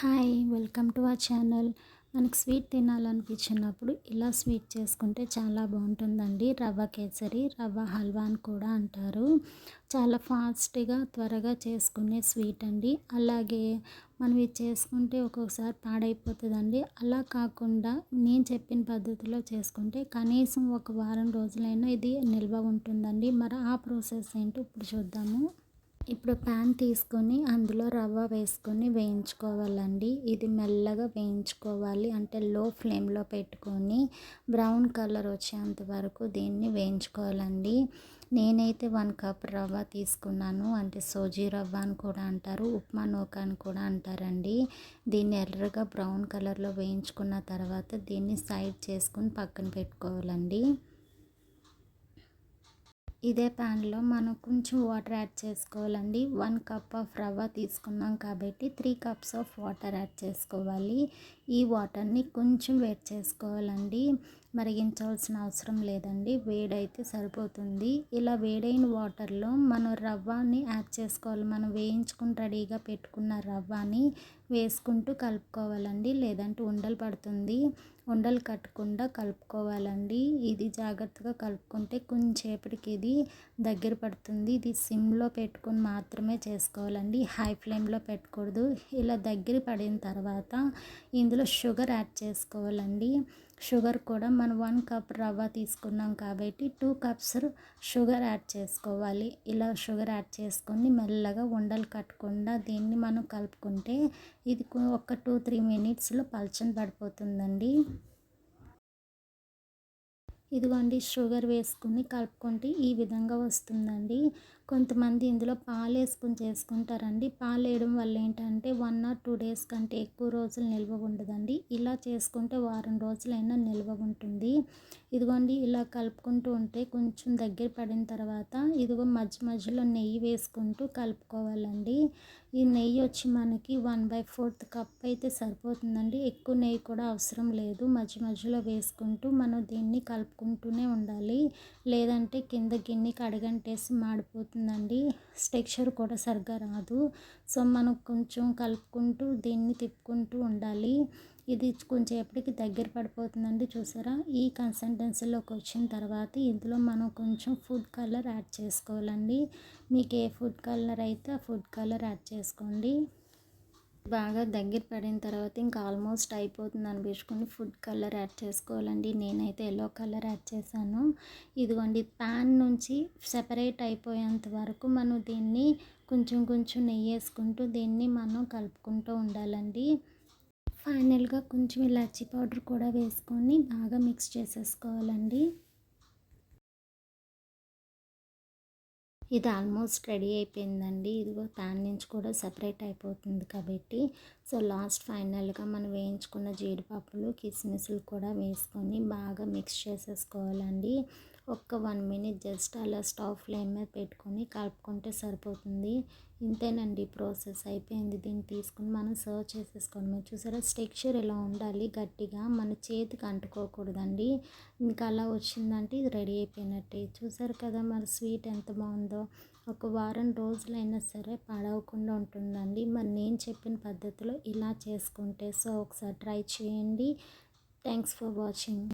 Hi welcome to our channel. మనకు sweet తినాలనిపించినప్పుడు ఇలా స్వీట్ చేసుకుంటే చాలా బాగుంటుందండి. రవ్వ కేసరి రవ్వ హల్వా అని కూడా అంటారు. చాలా ఫాస్ట్గా త్వరగా చేసుకునే స్వీట్ అండి. అలాగే మనం ఇది చేసుకుంటే ఒక్కొక్కసారి పాడైపోతుందండి. అలా కాకుండా నేను చెప్పిన పద్ధతిలో చేసుకుంటే కనీసం ఒక వారం రోజులైనా ఇది నిల్వ ఉంటుందండి. మరి ఆ ప్రాసెస్ ఏంటో ఇప్పుడు చూద్దాము. ఇప్పుడు ప్యాన్ తీసుకొని అందులో రవ్వ వేసుకొని వేయించుకోవాలండి. ఇది మెల్లగా వేయించుకోవాలి. అంటే లో ఫ్లేమ్లో పెట్టుకొని బ్రౌన్ కలర్ వచ్చేంత వరకు దీన్ని వేయించుకోవాలండి. నేనైతే వన్ కప్ రవ్వ తీసుకున్నాను. అంటే సోజీ రవ్వ అని కూడా అంటారు ఉప్మా నూక అని కూడా అంటారండి. దీన్ని ఎర్రగా బ్రౌన్ కలర్లో వేయించుకున్న తర్వాత దీన్ని సైడ్ చేసుకుని పక్కన పెట్టుకోవాలండి. ఇదే ప్యాన్లో మనం కొంచెం వాటర్ యాడ్ చేసుకోవాలండి. వన్ కప్ ఆఫ్ రవ్వ తీసుకున్నాం కాబట్టి three cups of water add చేసుకోవాలి. ఈ వాటర్ని కొంచెం వేడి చేసుకోవాలండి. మరిగించవలసిన అవసరం లేదండి. వేడైతే సరిపోతుంది. ఇలా వేడైన వాటర్లో మనం రవ్వని యాడ్ చేసుకోవాలి. మనం వేయించుకుని రెడీగా పెట్టుకున్న రవ్వని వేసుకుంటూ కలుపుకోవాలండి. లేదంటే ఉండలు పడుతుంది. ఉండలు కట్టకుండా కలుపుకోవాలండి. ఇది జాగ్రత్తగా కలుపుకుంటే కొంచెంసేపటికి ఇది దగ్గర పడుతుంది. ఇది సిమ్లో పెట్టుకొని మాత్రమే చేసుకోవాలండి. హై ఫ్లేమ్లో పెట్టకూడదు. ఇలా దగ్గర పడిన తర్వాత ఇందులో షుగర్ యాడ్ చేసుకోవాలండి. షుగర్ కూడా మనం వన్ కప్ రవ్వ తీసుకున్నాం కాబట్టి టూ కప్స్ షుగర్ యాడ్ చేసుకోవాలి. ఇలా షుగర్ యాడ్ చేసుకొని మెల్లగా ఉండలు కట్టకుండా దీన్ని మనం కలుపుకుంటే ఇది ఒక టూ త్రీ మినిట్స్లో పలచని పడిపోతుందండి. ఇదిగోండి షుగర్ వేసుకుని కలుపుకుంటే ఈ విధంగా వస్తుందండి. కొంతమంది ఇందులో పాలు వేసుకుని చేసుకుంటారండి. పాలు వేయడం వల్ల ఏంటంటే వన్ ఆర్ టూ డేస్ కంటే ఎక్కువ రోజులు నిల్వ ఉండదండి. ఇలా చేసుకుంటే వారం రోజులైనా నిల్వ ఉంటుంది. ఇదిగోండి ఇలా కలుపుకుంటూ ఉంటే కొంచెం దగ్గర పడిన తర్వాత ఇదిగో మధ్య మధ్యలో నెయ్యి వేసుకుంటూ కలుపుకోవాలండి. ఈ నెయ్యి వచ్చి మనకి వన్ బై ఫోర్త్ కప్ అయితే సరిపోతుందండి. ఎక్కువ నెయ్యి కూడా అవసరం లేదు. మధ్య మధ్యలో వేసుకుంటూ మనం దీన్ని కలుపుకుంటూనే ఉండాలి. లేదంటే కింద గిన్నెకి అడగంటేసి మాడిపోతుందండి. అవుతుందండి స్టెక్చర్ కూడా సరిగ్గా రాదు. సో మనం కొంచెం కలుపుకుంటూ దీన్ని తిప్పుకుంటూ ఉండాలి. ఇది కొంచెం ఎప్పటికి దగ్గర పడిపోతుందండి చూసారా? ఈ కన్సిస్టెన్సీలోకి వచ్చిన తర్వాత ఇందులో మనం కొంచెం ఫుడ్ కలర్ యాడ్ చేసుకోవాలండి. మీకు ఏ ఫుడ్ కలర్ అయితే ఆ ఫుడ్ కలర్ యాడ్ చేసుకోండి. బాగా దగ్గర పడిన తర్వాత ఇంకా ఆల్మోస్ట్ అయిపోతుంది అనిపించుకుని ఫుడ్ కలర్ యాడ్ చేసుకోవాలండి. నేనైతే ఎల్లో కలర్ యాడ్ చేశాను. ఇదిగోండి ప్యాన్ నుంచి సెపరేట్ అయిపోయేంత వరకు మనం దీన్ని కొంచెం కొంచెం నెయ్యి వేసుకుంటూ దీన్ని మనం కలుపుకుంటూ ఉండాలండి. ఫైనల్గా కొంచెం ఇలాచీ పౌడర్ కూడా వేసుకొని బాగా మిక్స్ చేసేసుకోవాలండి. ఇది ఆల్మోస్ట్ రెడీ అయిపోయిందండి. ఇదిగో ప్యాన్ నుంచి కూడా సపరేట్ అయిపోతుంది కాబట్టి. సో లాస్ట్ ఫైనల్గా మనం వేయించుకున్న జీడిపప్పులు కిస్మిస్లు కూడా వేసుకొని బాగా మిక్స్ చేసేసుకోవాలండి. ఒక్క వన్ మినిట్ జస్ట్ అలా స్టవ్ ఫ్లేమ్ మీద పెట్టుకొని కలుపుకుంటే సరిపోతుంది. ఇంతేనండి ప్రాసెస్. అయిపోయింది. దీన్ని తీసుకుని మనం సర్వ్ చేసేసుకోండి. మీరు చూసారా? స్టెక్చర్ ఇలా ఉండాలి? గట్టిగా మన చేతికి అంటుకోకూడదండి. ఇంకా అలా వచ్చిందంటే ఇది రెడీ అయిపోయినట్టే. చూసారు కదా మరి స్వీట్ ఎంత బాగుందో. ఒక వారం రోజులైనా సరే పాడవకుండా ఉంటుందండి. మరి నేను చెప్పిన పద్ధతిలో ఇలా చేసుకుంటే సో ఒకసారి ట్రై చేయండి. Thanks for watching.